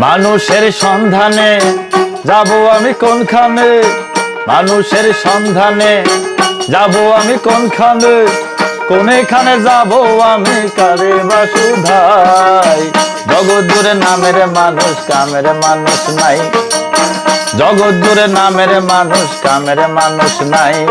মানুষের সন্ধানে যাব আমি কোনখানে? মানুষের সন্ধানে যাব আমি কোনখানে? কোনখানে যাব আমি? কারে বাসুধাই? জগৎ জুড়ে নামের মানুষ, কামের মানুষ নাই। জগৎ জুড়ে নামের মানুষ, কামের মানুষ নাই।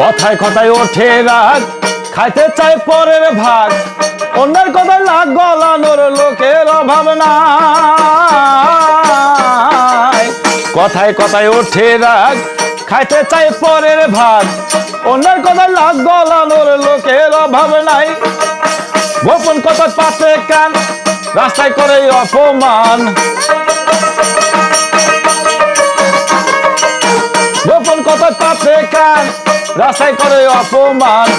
কথায় কথায় ওঠে রাগ, খাইতে চাই পরের ভাগ। অন্যের কথায় লাগ গলানোর লোকের অভাব নাই। কথায় কথায় ওঠে রাগ, খাইতে চাই পরের ভাগ। অন্যের কথায় লাগ গলানোর লোকের অভাব নাই। গোপন কথা পাতে কান, রাস্তায় করে অপমান। গোপন কথা পাতে কান রাস্তায় করে অপমান।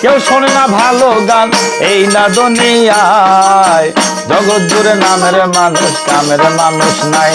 কেউ শোনে না ভালো গান, এই না দুনিয়ায়। জগৎ জুড়ে নামের মানুষ, কামের মানুষ নাই।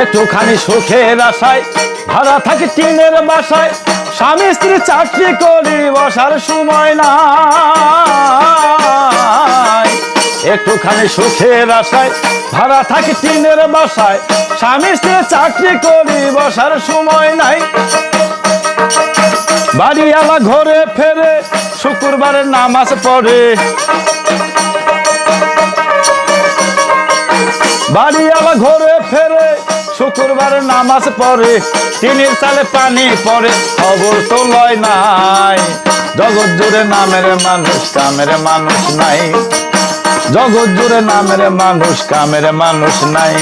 একটুখানি সুখের আশায়, ভাড়া থাকি টিনের বাসায়, স্বামী স্ত্রী চাকরি করি বসার সময় নাই। একটুখানি সুখের আশায়, ভাড়া থাকি টিনের বাসায়, স্বামী স্ত্রী চাকরি করি বসার সময় নাই। বাড়িওয়ালা ঘরে ফেরে শুক্রবারের নামাজ পড়ে। বাড়িওয়ালা ঘরে ফেরে শুক্রবার নামাজ পড়ে টিনের চালে পানি পড়ে, খবর তো লয় নাই। জগৎ জুড়ে নামের মানুষ, কামের মানুষ নাই। জগৎ জুড়ে নামের মানুষ, কামের মানুষ নাই।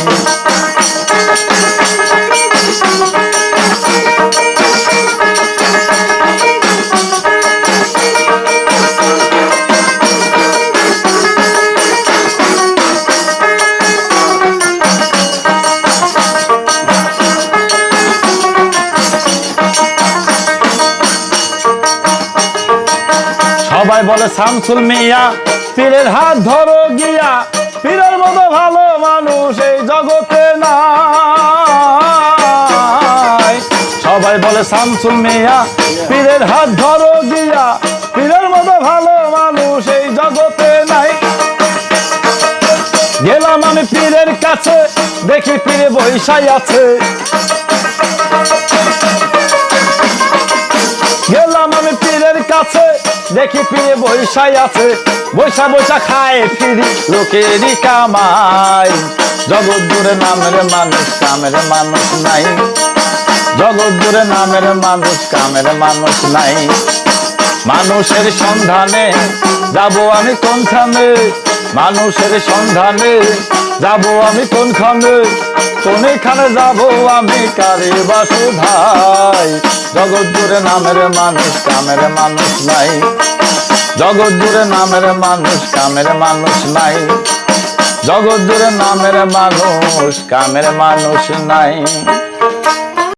সবাই বলে, শামসুল মিয়া পীরের হাত ধরো গিয়া, পীরের মতো ভালো মানুষ এই জগতে নাই। সবাই বলে, শামসুল মিয়া, পীরের হাত ধরো গিয়া, পীরের মতো ভালো মানুষ এই জগতে নাই। গেলাম আমি পীরের কাছে, দেখি পীরে বৈশাই আছে। গেলাম আমি পীরের কাছে দেখি পীরে বৈশাই আছে। বৈশা বৈশা খায় ফিরি লোকেরই কামাই। জগৎ জুড়ে নামের মানুষ, কামের মানুষ নাই। জগৎ জুড়ে নামের মানুষ, কামের মানুষ নাই। মানুষের সন্ধানে যাব আমি কোনখানে? মানুষের সন্ধানে যাব আমি কোনখানে? কোনখানে যাব আমি? কারে বাসুধাই জগৎ জুড়ে নামের মানুষ, কামের মানুষ নাই। জগৎ জুড়ে নামের মানুষ, কামের মানুষ নাই। জগৎ জুড়ে নামের মানুষ, কামের মানুষ নাই।